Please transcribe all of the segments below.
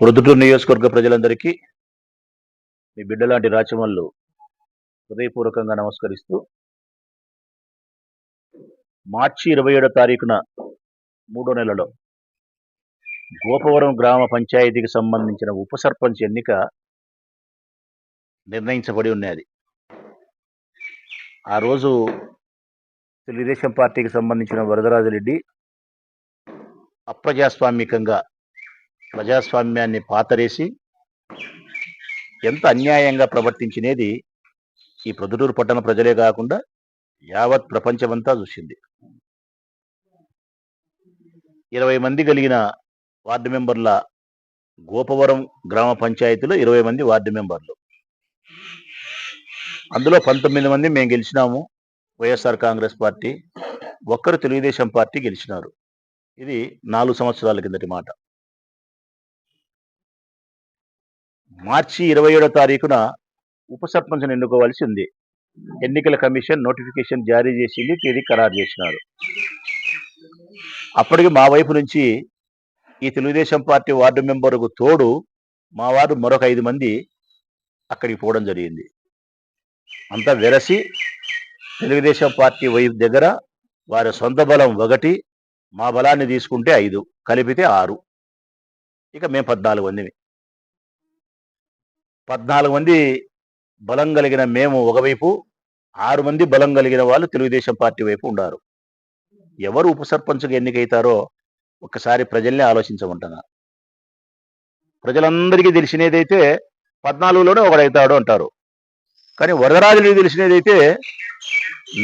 Proddatur నియోజకవర్గ ప్రజలందరికీ మీ బిడ్డలాంటి రాచమల్లు హృదయపూర్వకంగా నమస్కరిస్తూ మార్చి ఇరవై ఏడో తారీఖున మూడో నెలలో గోపవరం గ్రామ పంచాయతీకి సంబంధించిన ఉప సర్పంచ్ ఎన్నిక నిర్ణయించబడి ఉన్నది ఆ రోజు తెలుగుదేశం పార్టీకి సంబంధించిన వరదరాజరెడ్డి అప్రజాస్వామికంగా ప్రజాస్వామ్యాన్ని పాతరేసి ఎంత అన్యాయంగా ప్రవర్తించినది ఈ ప్రొద్దుటూరు పట్టణ ప్రజలే కాకుండా యావత్ ప్రపంచమంతా చూసింది. ఇరవై మంది కలిగిన వార్డు మెంబర్ల గోపవరం గ్రామ పంచాయతీలో ఇరవై మంది వార్డు మెంబర్లు. అందులో పంతొమ్మిది మంది మేము గెలిచినాము వైఎస్ఆర్ కాంగ్రెస్ పార్టీ ఒక్కరు తెలుగుదేశం పార్టీ గెలిచినారు. ఇది నాలుగు సంవత్సరాల కిందటి మాట. మార్చి ఇరవై ఏడో తారీఖున ఉప సర్పంచ్ను ఎన్నుకోవాల్సి ఉంది. ఎన్నికల కమిషన్ నోటిఫికేషన్ జారీ చేసింది తేదీ ఖరారు చేసినారు. అప్పటికి మా వైపు నుంచి ఈ తెలుగుదేశం పార్టీ వార్డు మెంబర్కు తోడు మా వారు మరొక ఐదు మంది అక్కడికి పోవడం జరిగింది. అంతా వెరసి తెలుగుదేశం పార్టీ వైపు దగ్గర వారి సొంత బలం ఒకటి మా బలాన్ని తీసుకుంటే ఐదు కలిపితే ఆరు. ఇక మేము పద్నాలుగు మందిని పద్నాలుగు మంది బలం కలిగిన మేము ఒకవైపు ఆరు మంది బలం కలిగిన వాళ్ళు తెలుగుదేశం పార్టీ వైపు ఉండారు. ఎవరు ఉప సర్పంచ్గా ఎన్నికైతారో ఒక్కసారి ప్రజల్ని ఆలోచించమంటున్నా ప్రజలందరికీ తెలిసినదైతే పద్నాలుగులోనే ఒకడైతాడు అంటారు. కానీ వరదరాజునికి తెలిసినదైతే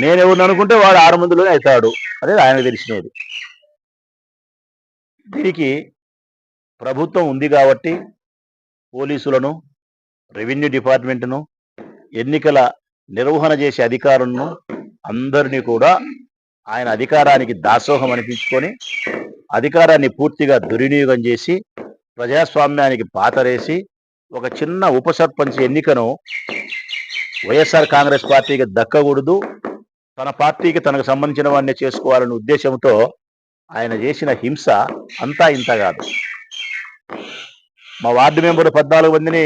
నేనెవరిని అనుకుంటే వాడు ఆరు మందిలోనే అవుతాడు అనేది ఆయనకు తెలిసినది. దీనికి ప్రభుత్వం ఉంది కాబట్టి పోలీసులను రెవెన్యూ డిపార్ట్మెంట్ను ఎన్నికల నిర్వహణ చేసే అధికారులను అందరినీ కూడా ఆయన అధికారానికి దాసోహం అనిపించుకొని అధికారాన్ని పూర్తిగా దుర్వినియోగం చేసి ప్రజాస్వామ్యానికి పాతరేసి ఒక చిన్న ఉప సర్పంచ్ ఎన్నికను వైఎస్ఆర్ కాంగ్రెస్ పార్టీకి దక్కకూడదు తన పార్టీకి తనకు సంబంధించిన వాడిని చేసుకోవాలనే ఉద్దేశంతో ఆయన చేసిన హింస అంతా ఇంత కాదు. మా వార్డు మెంబర్ పద్నాలుగు మందిని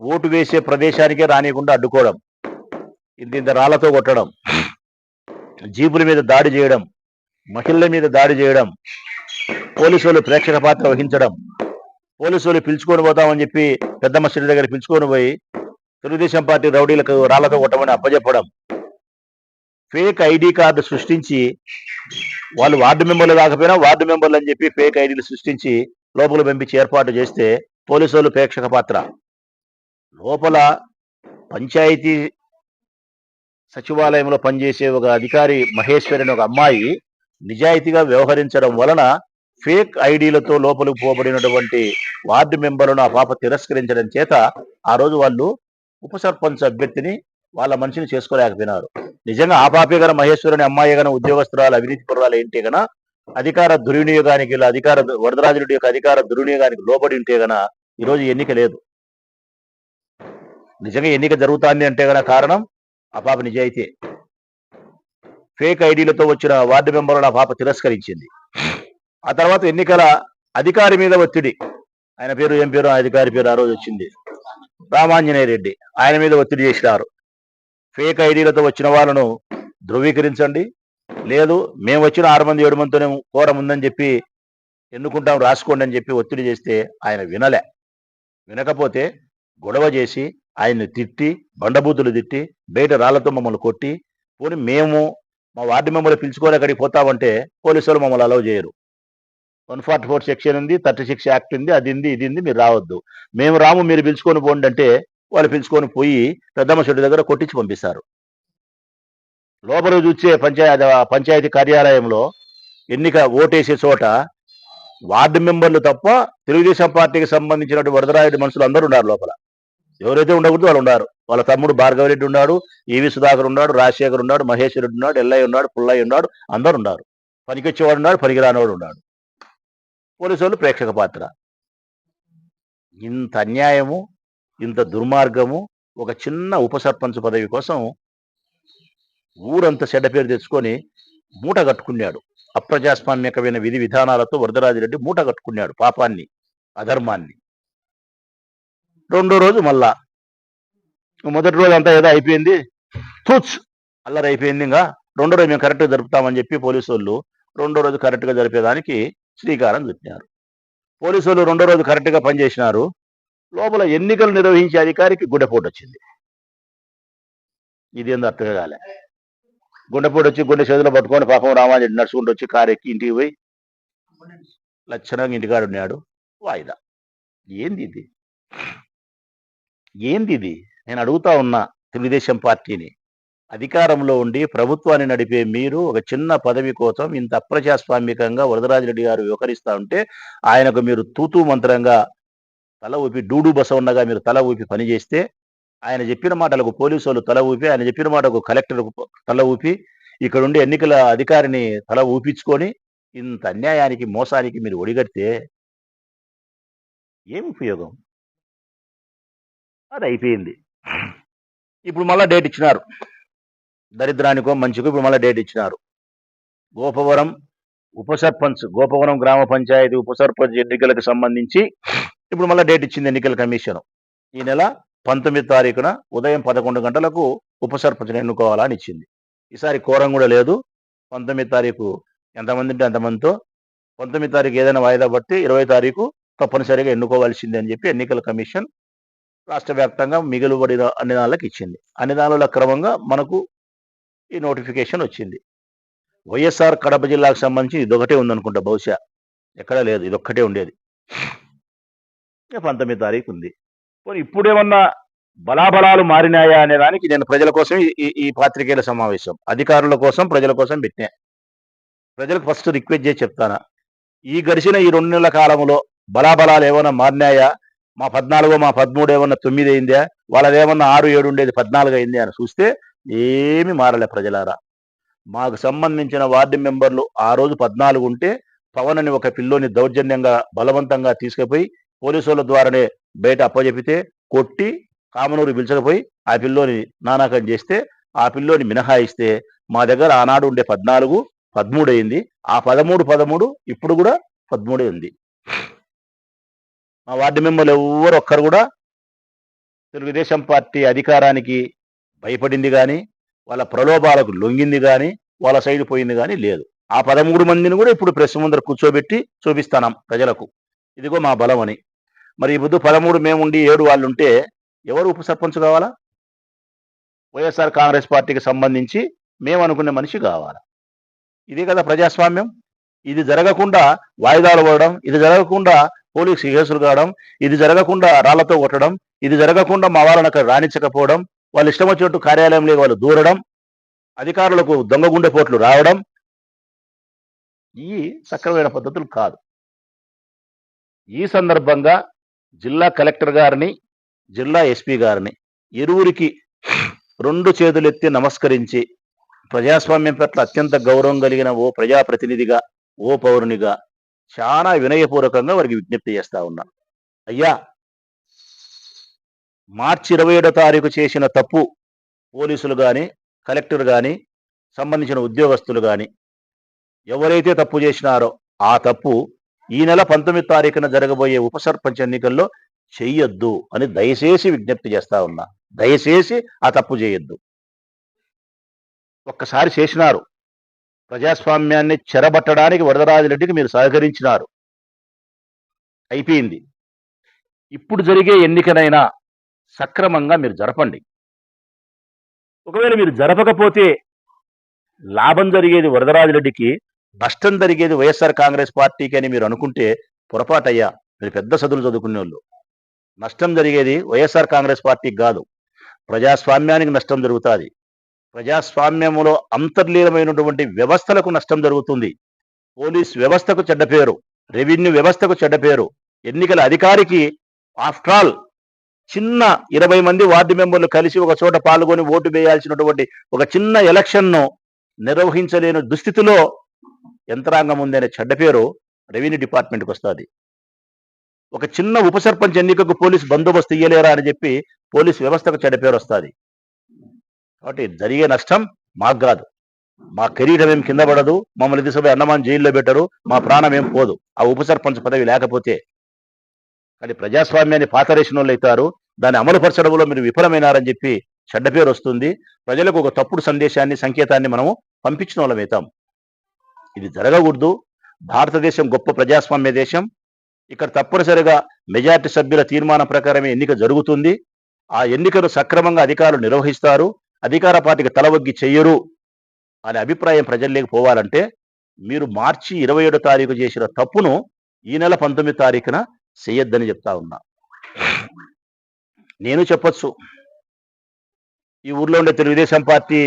ఓటు వేసే ప్రదేశానికే రానియకుండా అడ్డుకోవడం ఇంత ఇంత రాళ్ళతో కొట్టడం జీపుల మీద దాడి చేయడం మహిళల మీద దాడి చేయడం పోలీసులు ప్రేక్షక పాత్ర వహించడం పోలీసులు పిలుచుకొని పోతామని చెప్పి పెద్ద మసీదు దగ్గర పిలుచుకొని పోయి తెలుగుదేశం పార్టీ రౌడీలకు రాళ్ళతో కొట్టమని అప్పజెప్పడం ఫేక్ ఐడి కార్డు సృష్టించి వాళ్ళు వార్డు మెంబర్లు కాకపోయినా వార్డు మెంబర్లు అని చెప్పి ఫేక్ ఐడీలు సృష్టించి లోపల పంపించి ఏర్పాటు చేస్తే పోలీసులు ప్రేక్షక పాత్ర. లోపల పంచాయతీ సచివాలయంలో పనిచేసే ఒక అధికారి మహేశ్వరి అనే ఒక అమ్మాయి నిజాయితీగా వ్యవహరించడం వలన ఫేక్ ఐడీలతో లోపలికి పోబడినటువంటి వార్డు మెంబర్లను ఆ పాప తిరస్కరించడం చేత ఆ రోజు వాళ్ళు ఉప సర్పంచ్ అభ్యర్థిని వాళ్ళ మనిషిని చేసుకోలేకపోయినారు. నిజంగా ఆ పాపే గన మహేశ్వరుని అమ్మాయి గన ఉద్యోగస్తురాలు అవినీతి పురాలు ఏంటి గన అధికార దుర్వినియోగానికి ఇలా అధికార వరదరాజుడి యొక్క అధికార దుర్వినియోగానికి లోబడి ఉంటే గన ఈరోజు ఎన్నిక లేదు. నిజంగా ఎన్నిక జరుగుతుంది అంటే గల కారణం ఆ పాప నిజాయితీ. ఫేక్ ఐడీలతో వచ్చిన వార్డు మెంబర్లను ఆ పాప తిరస్కరించింది. ఆ తర్వాత ఎన్నికల అధికారి మీద ఒత్తిడి. ఆయన పేరు ఏం పేరు అధికారి పేరు ఆ రోజు వచ్చింది. రామాంజనేయ రెడ్డి ఆయన మీద ఒత్తిడి చేసినారు. ఫేక్ ఐడీలతో వచ్చిన వాళ్ళను ధృవీకరించండి. లేదు మేము వచ్చిన ఆరు మంది ఏడు మందితోనే కోరం ఉందని చెప్పి ఎన్నుకుంటాం రాసుకోండి అని చెప్పి ఒత్తిడి చేస్తే ఆయన వినలే. వినకపోతే గొడవ చేసి ఆయన్ని తిట్టి బండబూతులు తిట్టి బయట రాళ్ళతో మమ్మల్ని కొట్టి పోనీ మేము మా వార్డు మెంబర్లు పిలుచుకొని అక్కడికి పోతామంటే పోలీసులు మమ్మల్ని అలౌ చేయరు. వన్ ఫార్టీ ఫోర్ సెక్షన్ ఉంది థర్టీ సిక్స్ యాక్ట్ ఉంది అది ఉంది ఇది ఉంది మీరు రావద్దు. మేము రాము మీరు పిలుచుకొని పోండి అంటే వాళ్ళు పిలుచుకొని పోయి పెద్దమ్మ చెట్టు దగ్గర కొట్టించి పంపిస్తారు. లోపల చూసే పంచాయతీ పంచాయతీ కార్యాలయంలో ఎన్నిక ఓటేసే చోట వార్డు మెంబర్లు తప్ప తెలుగుదేశం పార్టీకి సంబంధించినటువంటి వరదరాయుడు మనుషులు అందరూ ఉన్నారు లోపల. ఎవరైతే ఉండకూడదు వాళ్ళు ఉన్నారు వాళ్ళ తమ్ముడు భార్గవరెడ్డి ఉన్నాడు ఈవి సుధాకర్ ఉన్నాడు రాజశేఖర్ ఉన్నాడు మహేష్ రెడ్డి ఉన్నాడు ఎల్లయ్య ఉన్నాడు పుల్లయ్య ఉన్నాడు అందరు ఉన్నారు. పనికొచ్చేవాడు ఉన్నాడు పనికిరానివాడు ఉన్నాడు. పోలీసు వాళ్ళు ప్రేక్షక పాత్ర. ఇంత అన్యాయము ఇంత దుర్మార్గము ఒక చిన్న ఉపసర్పంచ్ పదవి కోసం ఊరంతా చెడ్డ పేరు తెచ్చుకొని మూట కట్టుకున్నాడు. అప్రజాస్వామ్యకమైన విధి విధానాలతో వరదరాజిరెడ్డి మూట కట్టుకున్నాడు పాపాన్ని అధర్మాన్ని. రెండో రోజు మళ్ళా. మొదటి రోజు అంతా ఏదో అయిపోయింది. తూచ్! అల్లరి అయిపోయింది ఇంకా. రెండో రోజు మేము కరెక్ట్గా జరుపుతామని చెప్పి పోలీసు వాళ్ళు రెండో రోజు కరెక్ట్గా జరిపేదానికి శ్రీకారం చుట్టినారు. పోలీసు వాళ్ళు రెండో రోజు కరెక్ట్గా పనిచేసినారు. లోపల ఎన్నికలు నిర్వహించే అధికారికి గుండెపోటు వచ్చింది ఇదేందో అర్థం కాలే. గుండెపోటు వచ్చి గుండె చేతిలో పట్టుకొని పాపం రామారెడ్డి నడుచుకుంటూ వచ్చి కారు ఎక్కి ఇంటికి పోయి లక్షణంగా ఇంటికాడు ఉన్నాడు వాయిదా. ఏంది ఇది? ఏంది ఇది నేను అడుగుతా ఉన్నా తెలుగుదేశం పార్టీని. అధికారంలో ఉండి ప్రభుత్వాన్ని నడిపే మీరు ఒక చిన్న పదవి కోసం ఇంత అప్రజాస్వామికంగా వరదరాజరెడ్డి గారు వ్యవహరిస్తూ ఉంటే ఆయనకు మీరు తూతూ మంత్రంగా తల ఊపి డూడు బసవన్నగా మీరు తల ఊపి పనిచేస్తే ఆయన చెప్పిన మాటలకు పోలీసు వాళ్ళు తల ఊపి ఆయన చెప్పిన మాటకు కలెక్టర్ తల ఊపి ఇక్కడ ఉండి ఎన్నికల అధికారిని తల ఊపించుకొని ఇంత అన్యాయానికి మోసానికి మీరు ఒడిగడితే ఏం ఉపయోగం? అది అయిపోయింది ఇప్పుడు మళ్ళీ డేట్ ఇచ్చినారు. దరిద్రానికో మంచికో ఇప్పుడు మళ్ళీ డేట్ ఇచ్చినారు. గోపవరం ఉప సర్పంచ్ గోపవరం గ్రామ పంచాయతీ ఉప సర్పంచ్ ఎన్నికలకు సంబంధించి ఇప్పుడు మళ్ళీ డేట్ ఇచ్చింది ఎన్నికల కమిషన్. ఈ నెల పంతొమ్మిది తారీఖున ఉదయం పదకొండు గంటలకు ఉప సర్పంచ్ని ఎన్నుకోవాలని ఇచ్చింది. ఈసారి కోరం కూడా లేదు. పంతొమ్మిది తారీఖు ఎంతమంది ఉంటే ఎంతమందితో పంతొమ్మిది తారీఖు ఏదైనా వాయిదా పడితే ఇరవై తారీఖు తప్పనిసరిగా ఎన్నుకోవాల్సిందే అని చెప్పి ఎన్నికల కమిషన్ రాష్ట్ర వ్యాప్తంగా మిగులుబడిన అన్ని దానిలకు ఇచ్చింది. అన్ని దానిల క్రమంగా మనకు ఈ నోటిఫికేషన్ వచ్చింది. వైఎస్ఆర్ కడప జిల్లాకు సంబంధించి ఇదొకటే ఉందనుకుంటా బహుశా. ఎక్కడా లేదు ఇదొక్కటే ఉండేది. పంతొమ్మిది తారీఖు ఉంది. పోనీ ఇప్పుడేమన్నా బలాబలాలు మారినాయా అనే దానికి నేను ప్రజల కోసం ఈ- ఈ- ఈ పాత్రికేయుల సమావేశం. అధికారుల కోసం ప్రజల కోసం పెట్టినా. ప్రజలకు ఫస్ట్ రిక్వెస్ట్ చేసి చెప్తానా. ఈ గడిచిన ఈ రెండు నెలల కాలంలో బలాబలాలు ఏమైనా మారినాయా? మా పద్నాలుగో మా పదమూడు ఏమన్నా తొమ్మిది అయిందే? వాళ్ళదేమన్నా ఆరు ఏడు ఉండేది పద్నాలుగు అయింది అని చూస్తే ఏమి మారలే ప్రజలారా. మాకు సంబంధించిన వార్డు మెంబర్లు ఆ రోజు పద్నాలుగు ఉంటే పవన్ అని ఒక పిల్లోని దౌర్జన్యంగా బలవంతంగా తీసుకుపోయి పోలీసుల ద్వారానే బయట అప్పజెపితే కొట్టి కామనూరు పిలిచకపోయి ఆ పిల్లోని నానాకం చేస్తే ఆ పిల్లోని మినహాయిస్తే మా దగ్గర ఆనాడు ఉండే పద్నాలుగు పదమూడు అయింది. ఆ పదమూడు పదమూడు ఇప్పుడు కూడా పదమూడే ఉంది. మా వార్డు మెంబర్లు ఎవరు ఒక్కరు కూడా తెలుగుదేశం పార్టీ అధికారానికి భయపడింది కానీ వాళ్ళ ప్రలోభాలకు లొంగింది కానీ వాళ్ళ సైడ్ పోయింది కానీ లేదు. ఆ పదమూడు మందిని కూడా ఇప్పుడు ప్రెస్ ముందర కూర్చోబెట్టి చూపిస్తాం ప్రజలకు. ఇదిగో మా బలం అని. మరి ఈ పొద్దు పదమూడు మేముండి ఏడు వాళ్ళు ఉంటే ఎవరు ఉప సర్పంచ్ కావాలా? వైఎస్ఆర్ కాంగ్రెస్ పార్టీకి సంబంధించి మేము అనుకునే మనిషి కావాలా? ఇదే కదా ప్రజాస్వామ్యం. ఇది జరగకుండా వాయిదాలు పడడం ఇది జరగకుండా పోలీసు కేసులు కావడం ఇది జరగకుండా రాళ్ళతో కొట్టడం ఇది జరగకుండా మా వాళ్ళని అక్కడ రాణించకపోవడం వాళ్ళు ఇష్టం వచ్చినట్టు కార్యాలయంలో వాళ్ళు దూరడం అధికారులకు దొంగ గుండెపోట్లు రావడం ఈ సక్రమైన పద్ధతులు కాదు. ఈ సందర్భంగా జిల్లా కలెక్టర్ గారిని జిల్లా ఎస్పీ గారిని ఇరువురికి రెండు చేతులెత్తి నమస్కరించి ప్రజాస్వామ్యం పట్ల అత్యంత గౌరవం కలిగిన ఓ ప్రజాప్రతినిధిగా ఓ పౌరునిగా చాలా వినయపూర్వకంగా వారికి విజ్ఞప్తి చేస్తా ఉన్నా. అయ్యా మార్చి ఇరవై ఏడో తారీఖు చేసిన తప్పు పోలీసులు కానీ కలెక్టర్ కానీ సంబంధించిన ఉద్యోగస్తులు కానీ ఎవరైతే తప్పు చేసినారో ఆ తప్పు ఈ నెల పంతొమ్మిది తారీఖున జరగబోయే ఉప సర్పంచ్ ఎన్నికల్లో చెయ్యొద్దు అని దయచేసి విజ్ఞప్తి చేస్తా ఉన్నా. దయచేసి ఆ తప్పు చేయొద్దు. ఒక్కసారి చేసినారు. ప్రజాస్వామ్యాన్ని చెరబట్టడానికి వరదరాజరెడ్డికి మీరు సహకరించినారు. అయిపోయింది. ఇప్పుడు జరిగే ఎన్నికనైనా సక్రమంగా మీరు జరపండి. ఒకవేళ మీరు జరపకపోతే లాభం జరిగేది వరదరాజరెడ్డికి నష్టం జరిగేది వైఎస్ఆర్ కాంగ్రెస్ పార్టీకి అని మీరు అనుకుంటే పొరపాటయ్యా మీరు పెద్ద చదువులు చదువుకునే వాళ్ళు నష్టం జరిగేది వైఎస్ఆర్ కాంగ్రెస్ పార్టీకి కాదు. ప్రజాస్వామ్యానికి నష్టం జరుగుతుంది. ప్రజాస్వామ్యములో అంతర్లీనమైనటువంటి వ్యవస్థలకు నష్టం జరుగుతుంది. పోలీస్ వ్యవస్థకు చెడ్డ పేరు రెవెన్యూ వ్యవస్థకు చెడ్డ పేరు. ఎన్నికల అధికారికి ఆఫ్టర్ ఆల్ చిన్న ఇరవై మంది వార్డు మెంబర్లు కలిసి ఒక చోట పాల్గొని ఓటు వేయాల్సినటువంటి ఒక చిన్న ఎలక్షన్ను నిర్వహించలేని దుస్థితిలో యంత్రాంగం ఉందనే చెడ్డ పేరు రెవెన్యూ డిపార్ట్మెంట్కి వస్తుంది. ఒక చిన్న ఉప సర్పంచ్ ఎన్నికకు పోలీస్ బందోబస్తు ఇయ్యలేరా అని చెప్పి పోలీస్ వ్యవస్థకు చెడ్డ పేరు వస్తుంది. కాబట్టి జరిగే నష్టం మాకు కాదు. మా కెరీర్ ఏం కింద పడదు. మమ్మల్ని తీసుకుపోయి అన్నమాన్ జైల్లో పెట్టరు. మా ప్రాణం ఏం పోదు. ఆ ఉప సర్పంచ్ పదవి లేకపోతే. కానీ ప్రజాస్వామ్యాన్ని పాతరేసిన వాళ్ళు అవుతారు. దాన్ని అమలుపరచడంలో మీరు విఫలమైనారని చెప్పి చెడ్డ పేరు వస్తుంది. ప్రజలకు ఒక తప్పుడు సందేశాన్ని సంకేతాన్ని మనము పంపించిన వాళ్ళం అవుతాం. ఇది జరగకూడదు. భారతదేశం గొప్ప ప్రజాస్వామ్య దేశం. ఇక్కడ తప్పనిసరిగా మెజార్టీ సభ్యుల తీర్మానం ప్రకారమే ఎన్నిక జరుగుతుంది. ఆ ఎన్నికను సక్రమంగా అధికారులు నిర్వహిస్తారు. అధికార పార్టీకి తలవగ్గి చెయ్యరు అనే అభిప్రాయం ప్రజల్లోకి పోవాలంటే మీరు మార్చి ఇరవై ఏడో తారీఖు చేసిన తప్పును ఈ నెల పంతొమ్మిది తారీఖున చెయ్యొద్దని చెప్తా ఉన్నా. నేను చెప్పొచ్చు. ఈ ఊర్లో ఉండే తెలుగుదేశం పార్టీ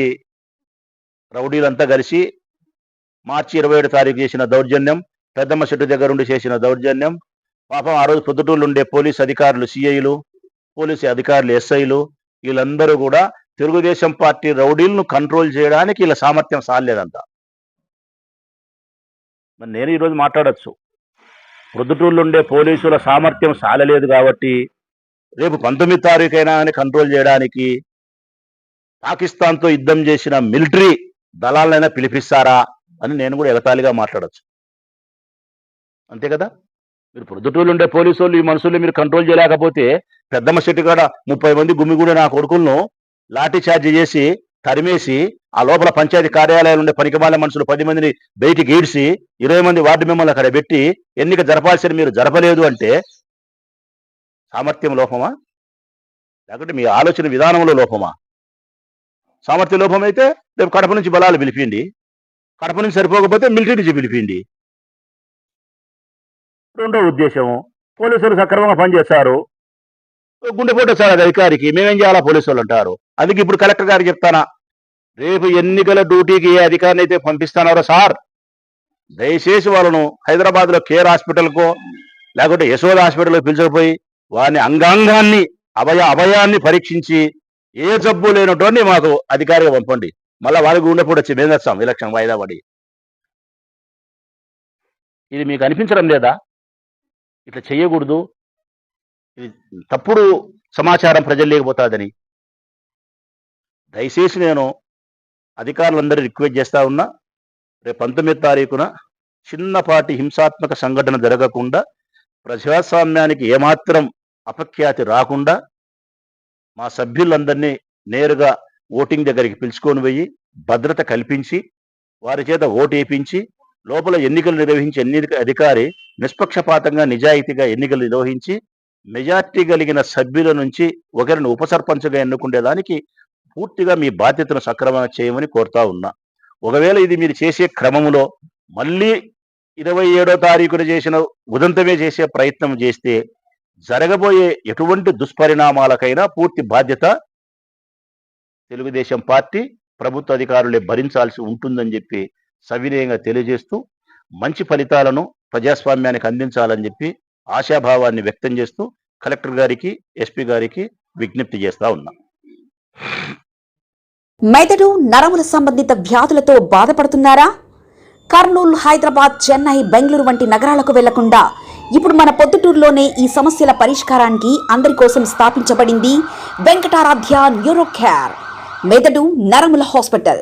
రౌడీలంతా కలిసి మార్చి ఇరవై ఏడు తారీఖు చేసిన దౌర్జన్యం పెద్దమ్మ చెట్టు దగ్గర ఉండి చేసిన దౌర్జన్యం పాపం ఆ రోజు పొద్దుటూళ్ళు ఉండే పోలీస్ అధికారులు సిఐలు పోలీసు అధికారులు ఎస్ఐలు వీళ్ళందరూ కూడా తెలుగుదేశం పార్టీ రౌడీలను కంట్రోల్ చేయడానికి ఇలా సామర్థ్యం సాలేదంట మరి నేను ఈరోజు మాట్లాడచ్చు. ప్రొద్దుటూళ్ళు ఉండే పోలీసుల సామర్థ్యం సాలలేదు కాబట్టి రేపు పంతొమ్మిది తారీఖైనా అని కంట్రోల్ చేయడానికి పాకిస్తాన్తో యుద్ధం చేసిన మిలిటరీ దళాలైనా పిలిపిస్తారా అని నేను కూడా ఎగతాళిగా మాట్లాడొచ్చు. అంతే కదా? మీరు ప్రొద్దుటూళ్ళు ఉండే పోలీసు వాళ్ళు ఈ మనుషుల్ని మీరు కంట్రోల్ చేయలేకపోతే పెద్దమ్మ చెట్టు కాడ ముప్పై మంది గుమ్మిగూడి నా కొడుకులను లాఠీ చార్జ్ చేసి తరిమేసి ఆ లోపల పంచాయతీ కార్యాలయాలు ఉండే పనికిమాల మనుషులు పది మందిని బయటికి ఈడ్చి ఇరవై మంది వార్డు మెంబర్లు అక్కడ పెట్టి ఎన్నిక జరపాల్సిన మీరు జరపలేదు అంటే సామర్థ్యం లోపమా? లేకుంటే మీ ఆలోచన విధానంలో లోపమా? సామర్థ్య లోపం అయితే రేపు కడప నుంచి బలాలు పిలిపిండి కడప నుంచి సరిపోకపోతే మిలిటరీ నుంచి పిలిపిండి. రెండో ఉద్దేశం పోలీసులు సక్రమంగా పనిచేస్తారు. గుండెపోటు సార్ అది అధికారికి. మేమేం చేయాలా? పోలీసు వాళ్ళు అంటారు. అందుకే ఇప్పుడు కలెక్టర్ గారు చెప్తానా? రేపు ఎన్నికల డ్యూటీకి ఏ అధికారిని అయితే పంపిస్తానారో సార్ దయచేసి వాళ్ళను హైదరాబాద్లో కేర్ హాస్పిటల్కో లేకుంటే యశోద హాస్పిటల్కి పిలిచకపోయి వారిని అంగాంగాన్ని అభయ అభయాన్ని పరీక్షించి ఏ జబ్బు లేనటువంటి మాకు అధికారిగా పంపండి. మళ్ళీ వారికి గుండెపోటు వచ్చి మేము తెస్తాం ఎలక్షన్ వాయిదా పడి ఇది మీకు అనిపించడం లేదా? ఇట్లా చేయకూడదు. తప్పుడు సమాచారం ప్రజలు లేకపోతుందని దయచేసి నేను అధికారులందరూ రిక్వెస్ట్ చేస్తా ఉన్నా రేపు పంతొమ్మిది తారీఖున చిన్నపాటి హింసాత్మక సంఘటన జరగకుండా ప్రజాస్వామ్యానికి ఏమాత్రం అపఖ్యాతి రాకుండా మా సభ్యులందరినీ నేరుగా ఓటింగ్ దగ్గరికి పిలుచుకొని పోయి భద్రత కల్పించి వారి చేత ఓటు వేయించి లోపల ఎన్నికలు నిర్వహించే ఎన్నిక అధికారి నిష్పక్షపాతంగా నిజాయితీగా ఎన్నికలు నిర్వహించి మెజార్టీ కలిగిన సభ్యుల నుంచి ఒకరిని ఉపసర్పంచ్గా ఎన్నుకునేదానికి పూర్తిగా మీ బాధ్యతను సక్రమంగా చేయమని కోరుతా ఉన్నా. ఒకవేళ ఇది మీరు చేసే క్రమంలో మళ్ళీ ఇరవై ఏడో తారీఖున చేసిన ఉదంతమే చేసే ప్రయత్నం చేస్తే జరగబోయే ఎటువంటి దుష్పరిణామాలకైనా పూర్తి బాధ్యత తెలుగుదేశం పార్టీ ప్రభుత్వ అధికారులే భరించాల్సి ఉంటుందని చెప్పి సవినయంగా తెలియజేస్తూ మంచి ఫలితాలను ప్రజాస్వామ్యానికి అందించాలని చెప్పి ఆశాభావాన్ని వ్యక్తం చేస్తూ కలెక్టర్ గారికి ఎస్పీ గారికి విజ్ఞప్తి చేస్తా ఉన్నా. మెదడు నరముల సంబంధిత వ్యాధులతో బాధపడుతున్నారా? కర్నూలు హైదరాబాద్ చెన్నై బెంగళూరు వంటి నగరాలకు వెళ్ళకుండా ఇప్పుడు మన పొద్దుటూరులోనే ఈ సమస్యల పరిష్కారానికి అందరి కోసం స్థాపించబడింది వెంకటారాధ్య న్యూరో మెదడు నరముల hospital.